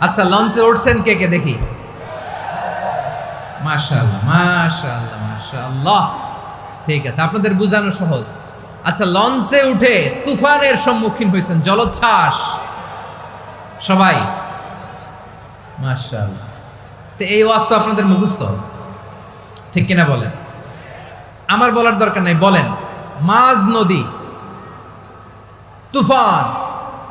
আচ্ছা লঞ্চে উঠছেন কে কে দেখি? ঠিক আছে, আপনাদের বোঝানো সহজ। আচ্ছা লঞ্চে উঠে তুফানের সম্মুখীন হয়েছেন, জলোচ্ছ্বাস। সবাই? মাশাআল্লাহ। তো এই ওয়াজ তো আপনাদের মুখস্থ। ঠিক কিনা বলেন? আমার বলার দরকার নাই, বলেন। মাঝ নদী, তুফান।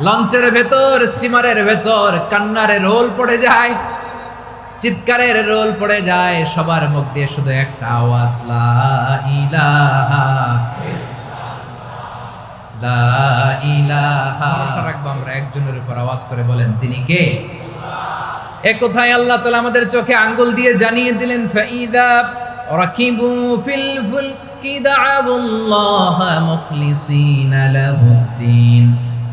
লঞ্চের ভেতর স্টিমারের ভেতর কান্নারে রোল পড়ে যায় চিৎকারের রোল পড়ে যায় সবার মুখ দিয়ে শুধু একটা আওয়াজ লা ইলাহা লা ইলাহা। রাখব আমরা একজনের উপর আওয়াজ করে বলেন তিনি কে? এ কোথায় আল্লাহ তাআলা আমাদের চোখে আঙ্গুল দিয়ে জানিয়ে দিলেন ফাইদা রাকিবু ফিল ফুলকি দাআবুল্লাহ মুখলিসিনা লাহুদ্দিন।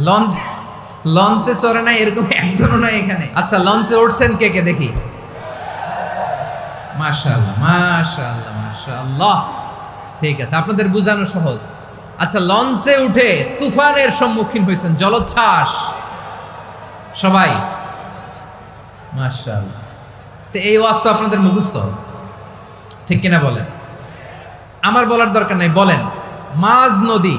লঞ্চ, লঞ্চে চড়ে নাই, এরকম একজনও নাই এখানে। আচ্ছা লঞ্চে উঠছেন কে কে দেখি? মাশাআল্লাহ মাশাআল্লাহ মাশাআল্লাহ। ঠিক আছে, আপনাদের বোঝানো সহজ। আচ্ছা লঞ্চে উঠে তুফানের সম্মুখীন হয়েছেন, জলোচ্ছ্বাস। সবাই? মাশাআল্লাহ। তো এই ওয়াজ আপনাদের মুখস্থ। ঠিক কিনা বলেন? আমার বলার দরকার নাই, বলেন। মাঝ নদী।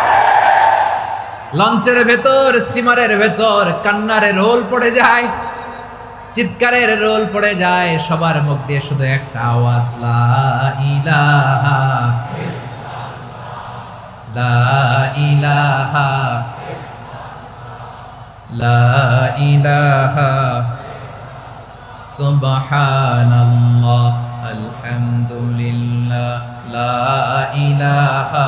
লঞ্চের ভেতর স্টিমারের ভেতর, কান্নারে রোল পড়ে যায়, চিৎকারের রোল পড়ে যায়, সবার মুখ দিয়ে শুধু একটা আওয়াজ, লা ইলাহা লা ইলাহা লা ইলাহা আলহামদুলিল্লাহ, লা ইলাহা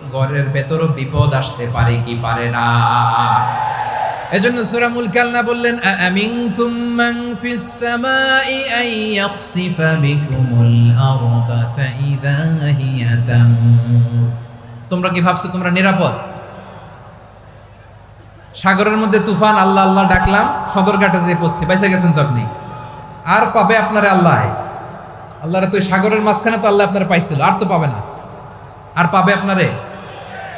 ঘরের ভেতরও বিপদ আসতে পারে কি পারে না। এজন্য সূরা মুলক আল্লাহ বললেন, আমিনতুম মান ফিস সামাই আন ইয়াখসিফা বিকুমুল আরদা ফাইদা হিয়া তামুর তোমরা কি ভাবছ তোমরা নিরাপদ? সাগরের মধ্যে তুফান, আল্লাহ আল্লাহ ডাকলাম, সদরঘাটে যে পড়ছি, বাইসে গেছেন তো আপনি? আর পাবে আপনারে আল্লাহ। আল্লাহরে তো সাগরের মাঝখানে তো আল্লাহ আপনারা পাইছিল, আর তো পাবে না। আর পাবে আপনারে?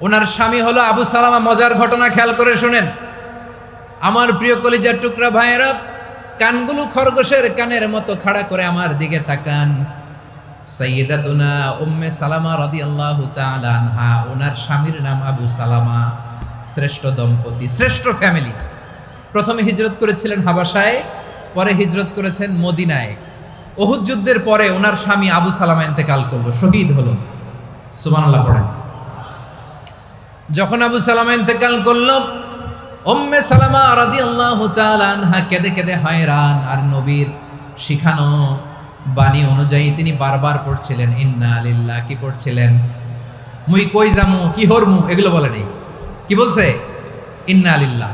ওনার স্বামী হলো আবু সালামা, মজার ঘটনা খেয়াল করে শুনেন। আমার প্রিয় কলিজার টুকরা ভাইয়েরা, কানগুলো খরগোশের কানের মতো খাড়া করে আমার দিকে তাকান। সাইয়্যিদাতুনা উম্মে সালামা রাদিয়াল্লাহু তাআলা আনহা, ওনার স্বামীর নাম আবু সালামা, শ্রেষ্ঠ দম্পতি, শ্রেষ্ঠ ফ্যামিলি। প্রথমে হিজরত করেছিলেন হাবাসায় পরে হিজরত করেছেন মদিনায়। ওহুদ যুদ্ধের পরে ওনার স্বামী আবু সালামা ইন্তেকাল করল, শহীদ হলো। সুবহানাল্লাহ পড়েন। যখন আবু সালামা ইন্তেকাল করল, উম্মে সালামা রাদিয়াল্লাহু তাআলা আনহা কেঁদে কেঁদে হায়রান, আর নবীর শিখানো বাণী অনুযায়ী তিনি বারবার পড়ছিলেন, ইন্না লিল্লাহ কি পড়ছিলেন? মুই কই জামু কি হরমু? এগুলো বলে নেই। কি বলছে? ইন্না লিল্লাহ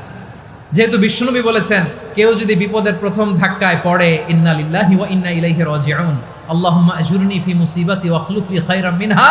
যেহেতু বিষ্ণুনবী বলেছেন, কেউ যদি বিপদের প্রথম ধাক্কায় পড়ে, ইন্না লিল্লাহি ওয়া ইন্না ইলাইহি রাজিউন আল্লাহুম্মা আজুরনি ফি মুসিবাতি ওয়া খলুফ লি খায়রাম মিনহা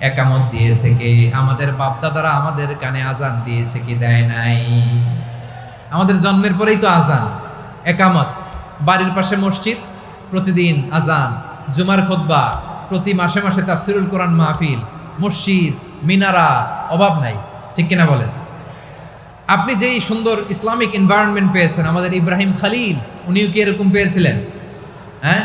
একামত দিয়েছে কে? আমাদের বাপদাদারা আমাদের কানে আজান দিয়েছে কি, দেয় নাই? আমাদের জন্মের পরেই তো আজান, একামত। বাড়ির পাশে মসজিদ, প্রতিদিন আজান, জুমার খোদ্বা প্রতি মাসে মাসে তাফসিরুল কোরআন মাহফিল, মসজিদ, মিনারা, অভাব নাই, ঠিক কিনা বলেন? আপনি যেই সুন্দর ইসলামিক এনভায়রনমেন্ট পেয়েছেন, আমাদের ইব্রাহিম খালিল, উনিও কি এরকম পেয়েছিলেন? হ্যাঁ?